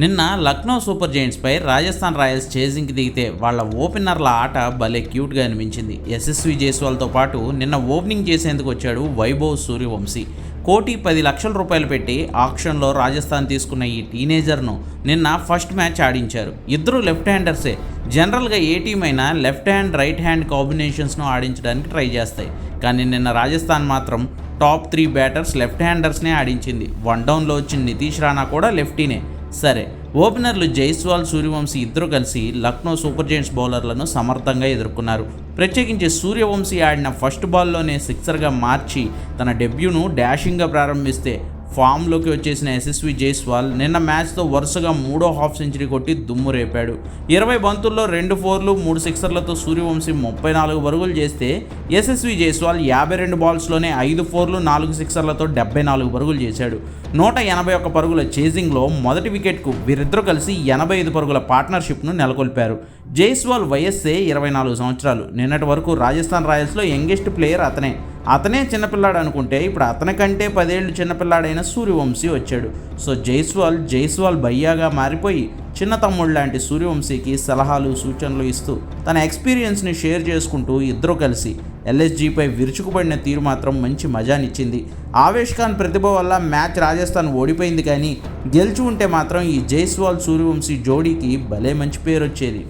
నిన్న లక్నో సూపర్ జైంట్స్పై రాజస్థాన్ రాయల్స్ చేజింగ్కి దిగితే వాళ్ళ ఓపెనర్ల ఆట భలే క్యూట్గా అనిపించింది. యశస్వి జైస్వాల్తో పాటు నిన్న ఓపెనింగ్ చేసేందుకు వచ్చాడు వైభవ్ సూర్యవంశీ. కోటి పది లక్షల రూపాయలు పెట్టి ఆక్షన్లో రాజస్థాన్ తీసుకున్న ఈ టీనేజర్ను నిన్న ఫస్ట్ మ్యాచ్ ఆడించారు. ఇద్దరు లెఫ్ట్ హ్యాండర్సే. జనరల్గా ఏ టీం అయినా లెఫ్ట్ హ్యాండ్ రైట్ హ్యాండ్ కాంబినేషన్స్ను ఆడించడానికి ట్రై చేస్తాయి. కానీ నిన్న రాజస్థాన్ మాత్రం టాప్ త్రీ బ్యాటర్స్ లెఫ్ట్ హ్యాండర్స్నే ఆడించింది. వన్ డౌన్లో వచ్చిన నితీష్ రాణా కూడా లెఫ్టీనే. సరే ఓపెనర్లు జైస్వాల్ సూర్యవంశీ ఇద్దరు కలిసి లక్నో సూపర్ జైంట్స్ బౌలర్లను సమర్థంగా ఎదుర్కొన్నారు. ప్రత్యేకించి సూర్యవంశీ ఆడిన ఫస్ట్ బాల్లోనే సిక్సర్గా మార్చి తన డెబ్యూను డాషింగ్గా ప్రారంభిస్తే ఫామ్లోకి వచ్చేసిన యశస్వి జైస్వాల్ నిన్న మ్యాచ్తో వరుసగా మూడో హాఫ్ సెంచరీ కొట్టి దుమ్ము రేపాడు. ఇరవై బంతుల్లో రెండు ఫోర్లు మూడు సిక్సర్లతో సూర్యవంశీ ముప్పై నాలుగు పరుగులు చేస్తే యశస్వి జైస్వాల్ యాభై రెండు బాల్స్లోనే ఐదు ఫోర్లు నాలుగు సిక్సర్లతో డెబ్బై నాలుగు పరుగులు చేశాడు. నూట ఎనభై ఒక్క పరుగుల చేజింగ్లో మొదటి వికెట్కు వీరిద్దరూ కలిసి ఎనభై ఐదు పరుగుల పార్ట్నర్షిప్ను నెలకొల్పారు. జైస్వాల్ వయస్సే ఇరవై నాలుగు సంవత్సరాలు. నిన్నటి వరకు రాజస్థాన్ రాయల్స్లో యంగెస్ట్ ప్లేయర్ అతనే. అతనే చిన్నపిల్లాడు అనుకుంటే ఇప్పుడు అతని కంటే పదేళ్ళు చిన్నపిల్లాడైన సూర్యవంశీ వచ్చాడు. సో జైస్వాల్ జైస్వాల్ భయ్యాగా మారిపోయి చిన్న తమ్ముడు లాంటి సూర్యవంశీకి సలహాలు సూచనలు ఇస్తూ తన ఎక్స్పీరియన్స్ని షేర్ చేసుకుంటూ ఇద్దరు కలిసి ఎల్ఎస్జీపై విరుచుకుపడిన తీరు మాత్రం మంచి మజానిచ్చింది. ఆవేష్ ఖాన్ ప్రతిభ వల్ల మ్యాచ్ రాజస్థాన్ ఓడిపోయింది కానీ గెలిచి ఉంటే మాత్రం ఈ జైస్వాల్ సూర్యవంశీ జోడీకి భలే మంచి పేరు వచ్చేది